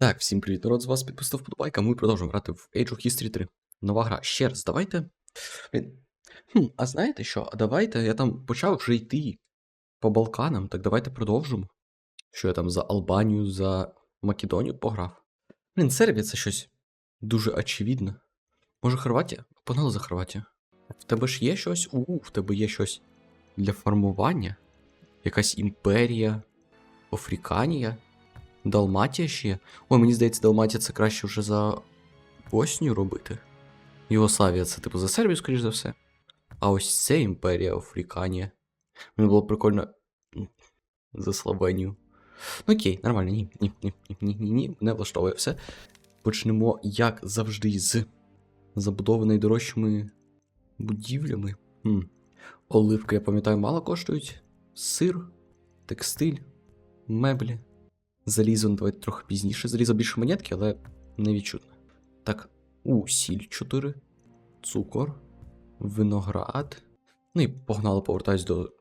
Так, всім привіт, народ, з вас підписав вподобайка. Ми продовжуємо грати в Age of History 3. Нова гра. Ще раз, давайте. Хм, а знаєте що? А давайте я там почав вже йти по Балканам, так давайте продовжимо. Що я там за Албанію, за Македонію пограв. Блін, Сербія це щось дуже очевидне. Може, Хорватія? Погнали за Хорватію. В тебе ж є щось? У, в тебе є щось для формування? Якась імперія, Африканія? Далматія ще. Ой, мені здається, Далматія це краще вже за Боснію робити. Югославія це типу за Сербію, скоріш за все. А ось це імперія Африканія. Мені було прикольно. За Словенію. Ну окей, нормально, ні, ні, ні, ні, ні, ні, не влаштовує все. Почнемо, як завжди, з забудови найдорожчими будівлями. Хм. Оливки, я пам'ятаю, мало коштують. Сир, текстиль, меблі. Залізо, ну, давайте трохи пізніше. Залізо більше монетки, але не відчутно. Так, у, сіль 4, цукор, виноград. Ну і погнали, повертаюсь до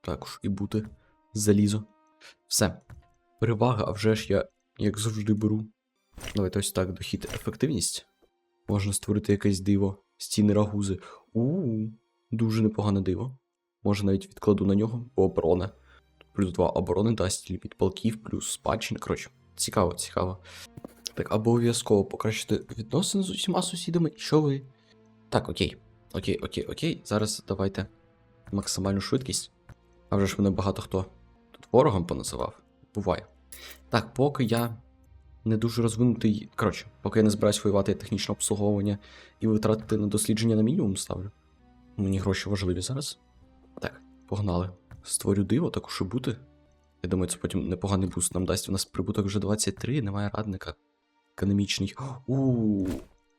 також і бути залізо. Все. Перевага, а вже ж я, як завжди, беру. Давайте ось так, дохід ефективність. Можна створити якесь диво. Стіни рагузи. У, дуже непогане диво. Може навіть відкладу на нього, бо оборона. Плюс 2 оборони дасть ліміт полків, плюс спадщини. Коротше, цікаво, цікаво. Так, обов'язково покращити відносини з усіма сусідами. Що ви? Так, окей. Окей, окей, окей. Зараз давайте максимальну швидкість. А вже ж мене багато хто тут ворогом поназивав. Буває. Так, поки я не дуже розвинутий. Коротше, поки я не збираюсь воювати технічне обслуговування і витратити на дослідження на мінімум ставлю. Мені гроші важливі зараз. Так, погнали. Створю диво, також і бути. Я думаю, це потім непоганий буст нам дасть. У нас прибуток вже 23, немає радника. Економічний. У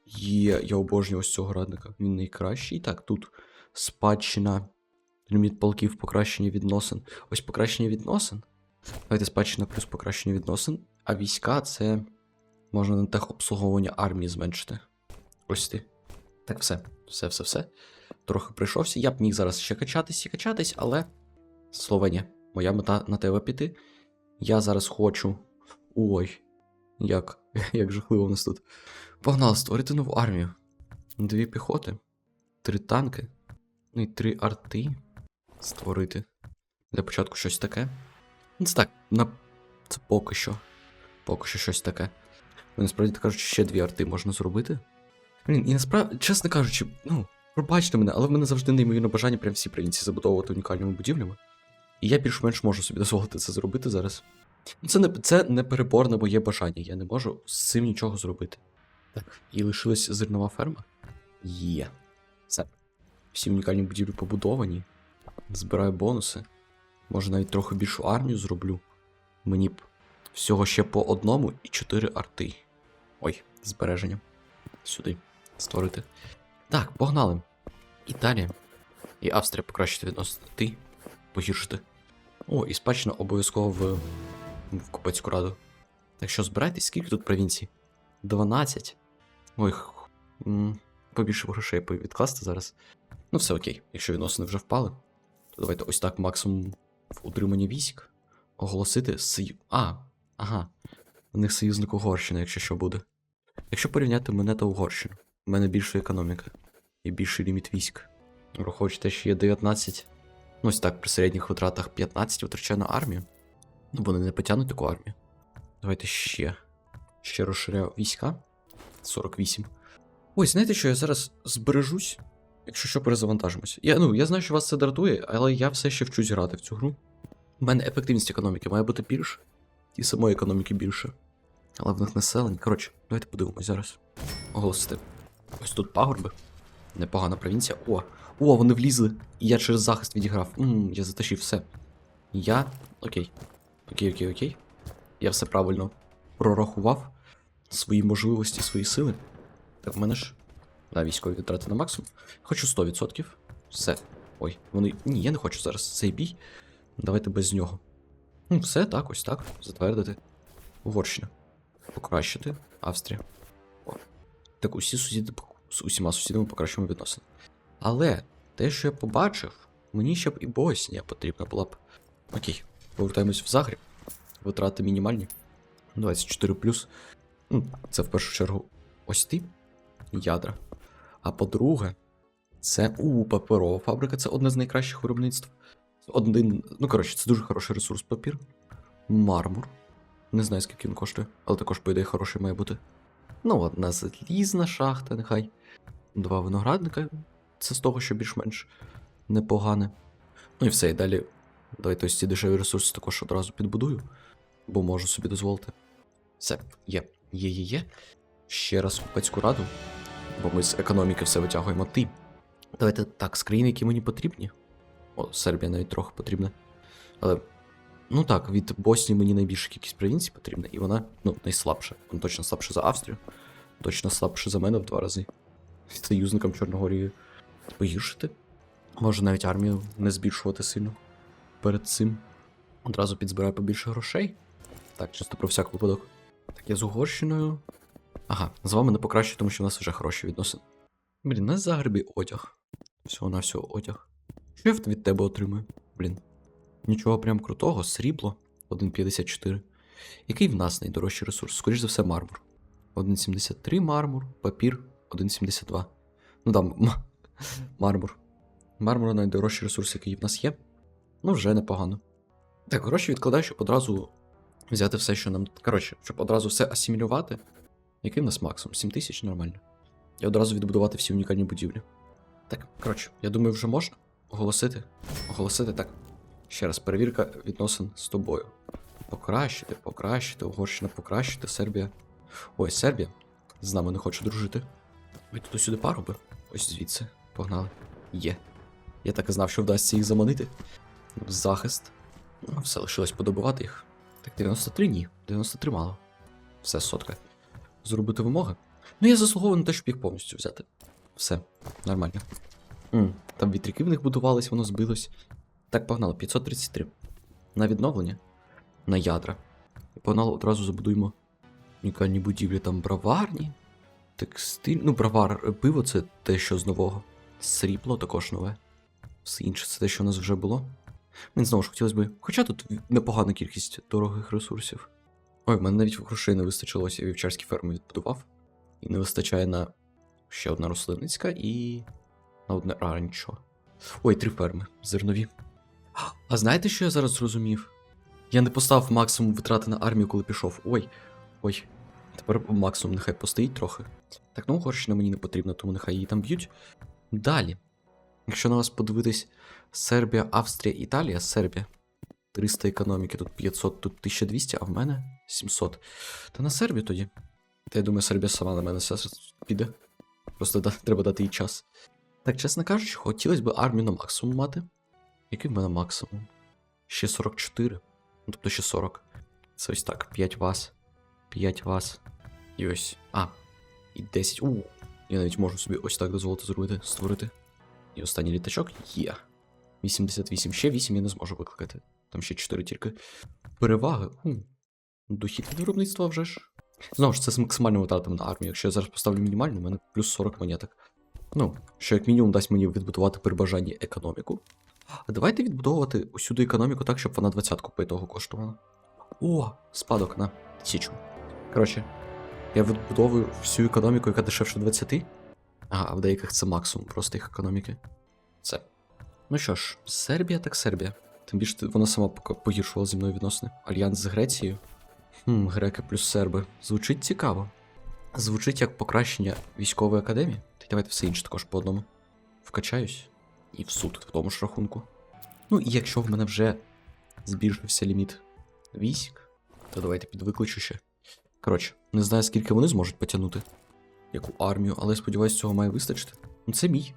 є, я обожнюю ось цього радника. Він найкращий. Так, тут спадщина. Ліміт полків, покращення відносин. Ось покращення відносин. Давайте спадщина плюс покращення відносин. А війська це можна на техобслуговування армії зменшити. Ось ти. Так, все. Все, все, все. Трохи прийшовся. Я б міг зараз ще качатись і качатись, але. Словенія. Моя мета на тебе піти. Я зараз хочу. Ой, як як жахливо у нас тут. Погнали створити нову армію. Дві піхоти, три танки, ну і три арти створити. Для початку щось таке. Ну, Це так, на... це поки що. Поки що щось таке. Ну, насправді кажучи, ще дві арти можна зробити. Блін, і насправді, чесно кажучи, ну, пробачте мене, але в мене завжди неймовірне бажання прям всі провінції забудовувати унікальними будівлями. І я більш-менш можу собі дозволити це зробити зараз. Ну, Це не, це не переборне моє бажання, я не можу з цим нічого зробити. Так, і лишилась зернова ферма. Є. Все. Всі унікальні будівлі побудовані. Збираю бонуси. Може навіть трохи більшу армію зроблю. Мені б всього ще по одному і чотири арти. Ой, збереження. Сюди. Створити. Так, погнали. Італія. І Австрія покращити відносини. Ти погіршити. О, і спадщина обов'язково в, в Купецьку раду. Так що збирайтесь, скільки тут провінцій? 12. Ой, побільше грошей відкласти зараз. Ну, все окей. Якщо відносини вже впали, то давайте ось так максимум в утриманні військ. Оголосити сою. А, ага. У них союзник Угорщина, якщо що буде. Якщо порівняти мене та Угорщину, у мене більша економіка і більший ліміт військ. Враховуючи те, що є 19. Ну, ось так, при середніх витратах 15 витрачаю на армію. Ну, вони не потягнуть таку армію. Давайте ще. Ще розширяю війська. 48. Ой, знаєте що, я зараз збережусь, якщо що перезавантажимося. Я, ну, я знаю, що вас це дратує, але я все ще вчусь грати в цю гру. У мене ефективність економіки має бути більше. І самої економіки більше. Але в них населення. Коротше, давайте подивимось зараз. Оголосити. Ось тут пагорби. Непогана провінція. О, о, вони влізли. І я через захист відіграв. Ммм, я затащив все. Я. Окей. Окей, окей, окей. Я все правильно прорахував. Свої можливості, свої сили. Так, в мене ж. Да, військові витрати на максимум. Хочу 100%. Все. Ой, вони. Ні, я не хочу зараз цей бій. Давайте без нього. Ну, все, так, ось так. Затвердити. Угорщина. Покращити. Австрія. О. Так, усі сусіди з усіма сусідами покращуємо відносини. Але те, що я побачив, мені ще б і Боснія потрібна була б. Окей, повертаємось в Загріб. Витрати мінімальні. 24. Ну, це в першу чергу ось ти, ядра. А по-друге, це у паперова фабрика, це одне з найкращих виробництв. Один, ну коротше, це дуже хороший ресурс папір. Мармур. Не знаю, скільки він коштує, але також, по ідеї, хороший має бути. Ну, одна залізна шахта, нехай. Два виноградника. Це з того, що більш-менш непогане. Ну і все, і далі. Давайте ось ці дешеві ресурси також одразу підбудую, бо можу собі дозволити. Все, є, є, є, є. Ще раз купецьку раду, бо ми з економіки все витягуємо ти. Давайте так, з країн, які мені потрібні. О, Сербія навіть трохи потрібна. Але. Ну так, від Боснії мені найбільша кількість провінцій потрібна, і вона, ну, найслабша. Вона точно слабша за Австрію, точно слабша за мене в два рази. Союзникам Чорногорії погіршити. Може навіть армію не збільшувати сильно перед цим. Одразу підзбираю побільше грошей. Так, чисто про всяк випадок. Так, я з Угорщиною. Ага, з вами не покраще, тому що у нас вже хороші відносини. Блін, на Загребі одяг. Всього на всього одяг. Що я від тебе отримую? Блін. Нічого прям крутого, срібло 1,54. Який в нас найдорожчий ресурс? Скоріш за все, мармур. 1,73 мармур, папір 1,72. Ну там, мармур. Мармур найдорожчий ресурс, який в нас є. Ну, вже непогано. Так, гроші відкладаю, щоб одразу взяти все, що нам. Коротше, щоб одразу все асимілювати. Який в нас максимум? 7 тисяч нормально. І одразу відбудувати всі унікальні будівлі. Так, коротше, я думаю, вже можна оголосити. Оголосити так. Ще раз, перевірка відносин з тобою. Покращити, покращити, Угорщина покращити, Сербія. Ой, Сербія. З нами не хоче дружити. Ви тут сюди паруби. Ось звідси. Погнали. Є. Я так і знав, що вдасться їх заманити. Захист. Ну, все лишилось подобувати їх. Так, 93 ні. 93 мало. Все, сотка. Зробити вимоги. Ну, я заслуговую на те, щоб їх повністю взяти. Все, нормально. М, там вітряки в них будувались, воно збилось. Так, погнали, 533. На відновлення. На ядра. І погнали одразу забудуємо унікальні будівлі, там браварні. Текстиль. Ну, бравар, е, пиво це те, що з нового. Срібло також нове. Все інше це те, що у нас вже було. Мені знову ж хотілося б. Хоча тут непогана кількість дорогих ресурсів. Ой, в мене навіть грошей не вистачило, я вівчарські ферми відбудував. І не вистачає на ще одна рослинницька і. на одне ранчо. Ой, три ферми. Зернові. А знаєте, що я зараз зрозумів? Я не поставив максимум витрати на армію, коли пішов. Ой. Ой. Тепер максимум нехай постоїть трохи. Так, ну Угорщина мені не потрібна, тому нехай її там б'ють. Далі. Якщо на вас подивитись Сербія, Австрія, Італія, Сербія. 300 економіки, тут 500, тут 1200, а в мене 700. Та на Сербію тоді. Та я думаю, Сербія сама на мене все піде. Просто да, треба дати їй час. Так, чесно кажучи, хотілося б армію на максимум мати. Який в мене максимум? Ще 44. Ну, тобто ще 40. Це ось так, 5 вас. 5 вас. І ось. А. І 10. У. Я навіть можу собі ось так дозволити зробити, створити. І останній літачок є. 88. Ще 8 я не зможу викликати. Там ще 4 тільки. Переваги. У. Дохід виробництва вже ж. Знову ж, це з максимальними витратами на армію. Якщо я зараз поставлю мінімальну, у мене плюс 40 монеток. Ну, що як мінімум дасть мені відбудувати при бажанні економіку. А давайте відбудовувати усюди економіку так, щоб вона 20-ку по ітогу коштувала. О, спадок на тисячу. Коротше, я відбудовую всю економіку, яка дешевше 20. Ага, а в деяких це максимум просто їх економіки. Це. Ну що ж, Сербія так Сербія. Тим більше вона сама погіршувала зі мною відносини. Альянс з Грецією. Хм, греки плюс серби. Звучить цікаво. Звучить як покращення військової академії. Та й давайте все інше також по одному. Вкачаюсь. І в суд в тому ж рахунку. Ну і якщо в мене вже збільшився ліміт військ, то давайте підвикличу ще. Коротше, не знаю, скільки вони зможуть потягнути. Яку армію, але сподіваюсь, цього має вистачити. Ну це мій.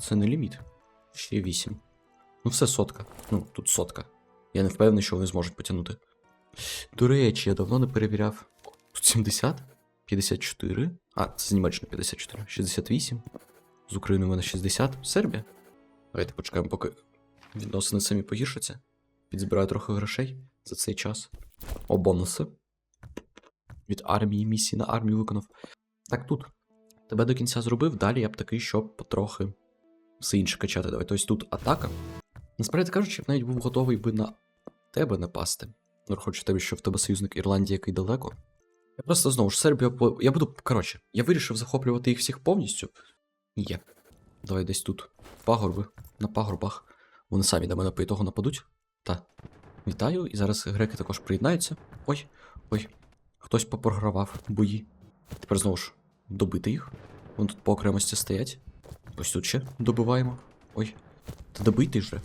Це не ліміт. Ще 8. Ну, все сотка. Ну, тут сотка. Я не впевнений, що вони зможуть потягнути. До речі, я давно не перевіряв. Тут 70, 54. А, це з Німеччини 54. 68. З України в мене 60. Сербія. Давайте почекаємо, поки відносини самі погіршаться. Підзбираю трохи грошей за цей час. О, бонуси. Від армії місії на армію виконав. Так тут. Тебе до кінця зробив, далі я б такий, щоб потрохи все інше качати. Давайте ось тут атака. Насправді кажучи, я навіть був готовий би на тебе напасти. Враховуючи тебе, що в тебе союзник Ірландія, який далеко. Я просто знову ж Сербія. по- Я буду. Коротше, я вирішив захоплювати їх всіх повністю. Є. Давай десь тут. Пагорби. На пагорбах. Вони самі до мене по ітогу нападуть. Та. Вітаю. І зараз греки також приєднаються. Ой, ой. Хтось попрогравав бої. Тепер знову ж добити їх. Вони тут по окремості стоять. Ось тут ще добиваємо. Ой. Та добийте вже.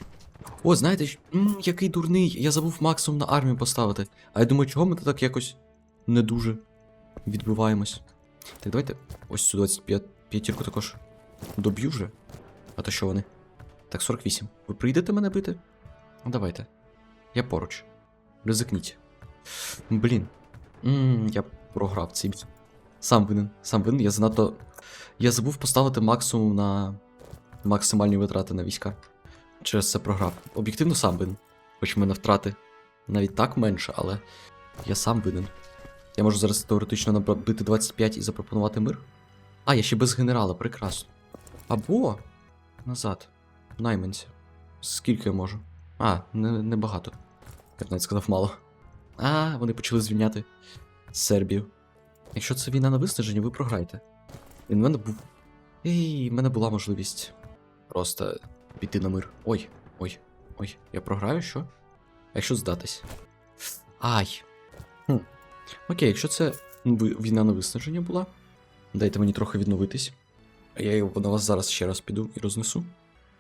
О, знаєте, м, який дурний. Я забув максимум на армію поставити. А я думаю, чого ми так якось не дуже відбиваємось. Так, давайте ось цю 25 п'ятірку також доб'ю вже. А то що вони? Так, 48. Ви прийдете мене бити? Ну, давайте. Я поруч. Ризикніть. Блін. М я програв цей. Сам винен. Сам винен. Я занадто. Я забув поставити максимум на максимальні витрати на війська. Через це програв. Об'єктивно сам винен. Хоч в мене втрати навіть так менше, але я сам винен. Я можу зараз теоретично набити 25 і запропонувати мир. А, я ще без генерала, прекрасно. Або назад. Найманці. Скільки я можу? А, не, не. Я навіть сказав мало. А, вони почали звільняти Сербію. Якщо це війна на виснаження, ви програєте. І в мене був. Ей, в мене була можливість просто піти на мир. Ой, ой, ой, я програю, що? Якщо здатись? Ай. Хм. Окей, якщо це війна на виснаження була, дайте мені трохи відновитись. А я його на вас зараз ще раз піду і рознесу.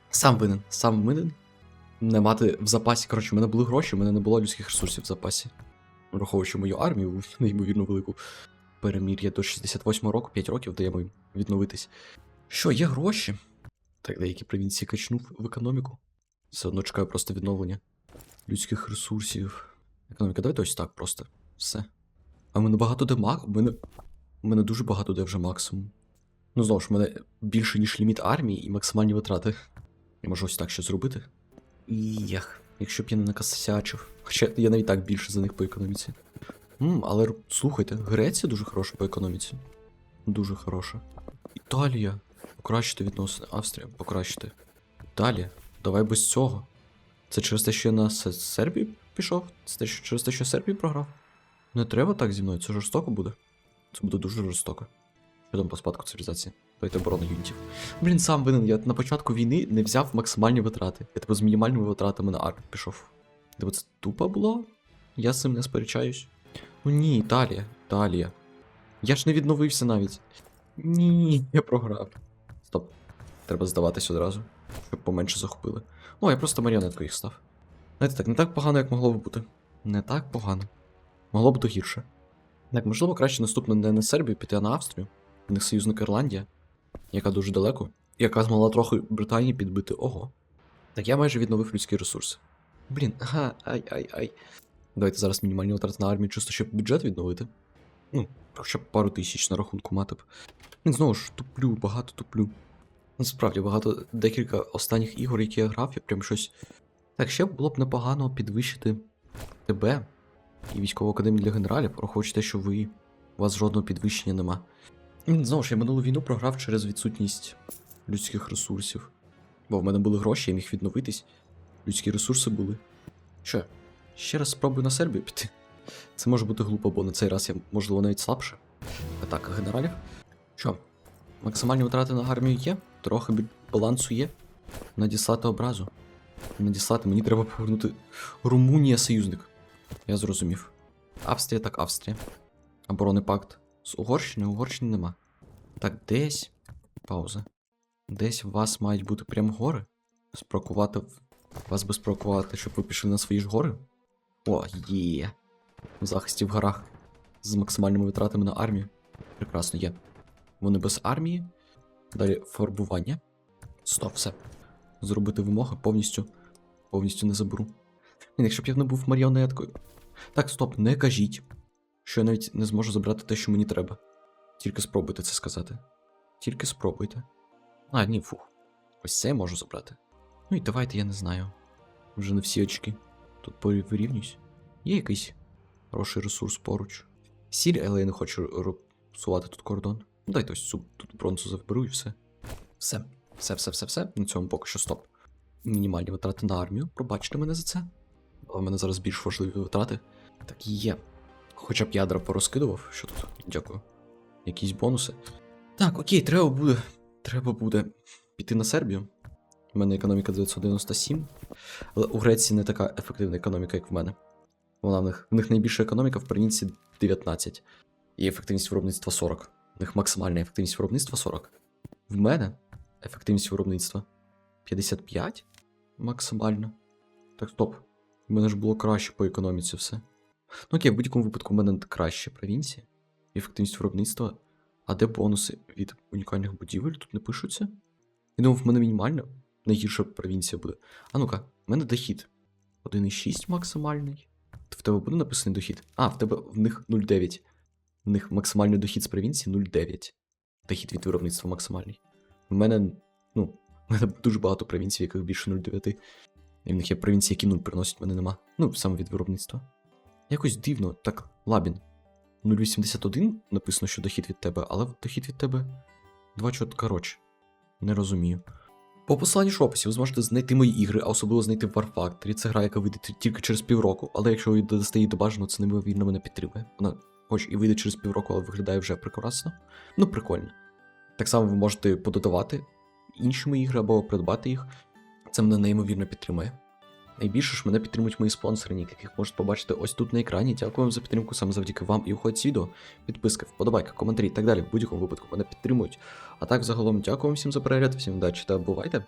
Сам винен, сам винен. Не мати в запасі. Коротше, в мене були гроші, в мене не було людських ресурсів в запасі. Враховуючи мою армію, неймовірно велику. Перемір'я до 68 року, 5 років даємо їм відновитись. Що, є гроші? Так, деякі провінції качнув в економіку. Все одно чекаю просто відновлення людських ресурсів. Економіка, давайте ось так просто. Все. А в мене багато де мак. Мене. У мене дуже багато де вже максимум. Ну, знову ж, в мене більше, ніж ліміт армії і максимальні витрати. Я можу ось так ще зробити. Іх, якщо б я не накосячив. Хоча я навіть так більше за них по економіці. М, але слухайте, Греція дуже хороша по економіці. Дуже хороша. Італія. Покращити відносини. Австрія, покращити. Італія. Давай без цього. Це через те, що я на Сербію пішов? Це через те, що Сербію програв? Не треба так зі мною, це жорстоко буде. Це буде дуже жорстоко. Що по спадку цивілізації? Давайте оборона юнітів. Блін, сам винен, я на початку війни не взяв максимальні витрати. Я тепер з мінімальними витратами на армію пішов. Де це тупо було? Я з цим не сперечаюсь. О, ні, Італія, Італія. Я ж не відновився навіть. Ні, я програв. Стоп. Треба здаватись одразу, щоб поменше захопили. О, я просто маріонетку їх став. Знаєте, так, не так погано, як могло б бути. Не так погано. Могло б бути гірше. Так, можливо, краще наступно не на Сербію піти, а на Австрію. У них союзник Ірландія, яка дуже далеко, яка змогла трохи Британії підбити. Ого. Так я майже відновив людські ресурси. Блін, ага, ай, ай, ай. Давайте зараз мінімальні витрати на армію, чисто щоб бюджет відновити. Ну, хоча б пару тисяч на рахунку мати б. Ну, знову ж, туплю, багато туплю. Насправді, багато декілька останніх ігор, які я грав, я прям щось. Так, ще було б непогано підвищити тебе і військову академію для генералів, враховуючи те, що ви. У вас жодного підвищення нема. Знову ж я минулу війну програв через відсутність людських ресурсів. Бо в мене були гроші, я міг відновитись. Людські ресурси були. Що? Ще раз спробую на Сербію піти. Це може бути глупо, бо на цей раз я, можливо, навіть слабше. Атака генералів. Що? Максимальні витрати на армію є, трохи балансу є. Надіслати образу. Надіслати, мені треба повернути. Румунія союзник. Я зрозумів. Австрія так Австрія. Оборонний пакт з Угорщиною, Угорщини нема. Так, десь. Пауза. Десь у вас мають бути прям гори. Спрокувати. Вас би спрокувати, щоб ви пішли на свої ж гори. О, є. В захисті в горах. З максимальними витратами на армію. Прекрасно є. Вони без армії. Далі фарбування. Стоп, все. Зробити вимоги повністю. Повністю не заберу. Якщо б я не був маріонеткою. Так, стоп, не кажіть, що я навіть не зможу забрати те, що мені треба. Тільки спробуйте це сказати. Тільки спробуйте. А, ні, фух. Ось це я можу забрати. Ну і давайте, я не знаю. Вже не всі очки. Тут вирівнююсь. Є якийсь хороший ресурс поруч. Сіль, але я не хочу псувати тут кордон. Ну, дайте ось цю тут бронзу завберу і все. Все, все, все, все, все. На цьому поки що стоп. Мінімальні витрати на армію. Пробачте мене за це. Але в мене зараз більш важливі витрати. Так є. Хоча б ядра порозкидував. Що тут? Дякую. Якісь бонуси. Так, окей, треба буде. Треба буде піти на Сербію. У мене економіка 997. Але у Греції не така ефективна економіка, як в мене. Вона в них, в них найбільша економіка в провінції 19. І ефективність виробництва 40. У них максимальна ефективність виробництва 40. В мене ефективність виробництва 55 максимально. Так, стоп. У мене ж було краще по економіці все. Ну окей, в будь-якому випадку в мене краще провінція. Ефективність виробництва. А де бонуси від унікальних будівель? Тут не пишуться? Я думав, в мене мінімально найгірша провінція буде. А ну-ка, в мене дохід. 1,6 максимальний. В тебе буде написаний дохід? А, в тебе в них 0,9. В них максимальний дохід з провінції 0,9. Дохід від виробництва максимальний. В мене, ну, в мене дуже багато провінцій, в яких більше 0,9. І в них є провінції, які 0 приносять, в мене нема. Ну, саме від виробництва. Якось дивно, так, Лабін. 0,81 написано, що дохід від тебе, але дохід від тебе 2 чот коротше. Не розумію. По посиланню ж в описі ви зможете знайти мої ігри, а особливо знайти War Factory. Це гра, яка вийде тільки через півроку, але якщо ви додасте її до бажаного, це неймовірно мене підтримує. Вона хоч і вийде через півроку, але виглядає вже прекрасно. Ну, прикольно. Так само ви можете пододавати інші мої ігри або придбати їх. Це мене неймовірно підтримує. Найбільше ж мене підтримують мої спонсори, яких можете побачити ось тут на екрані. Дякую вам за підтримку саме завдяки вам і уходить відео. Підписки, вподобайки, коментарі і так далі. В будь-якому випадку мене підтримують. А так, загалом, дякую вам всім за перегляд, всім удачі та бувайте!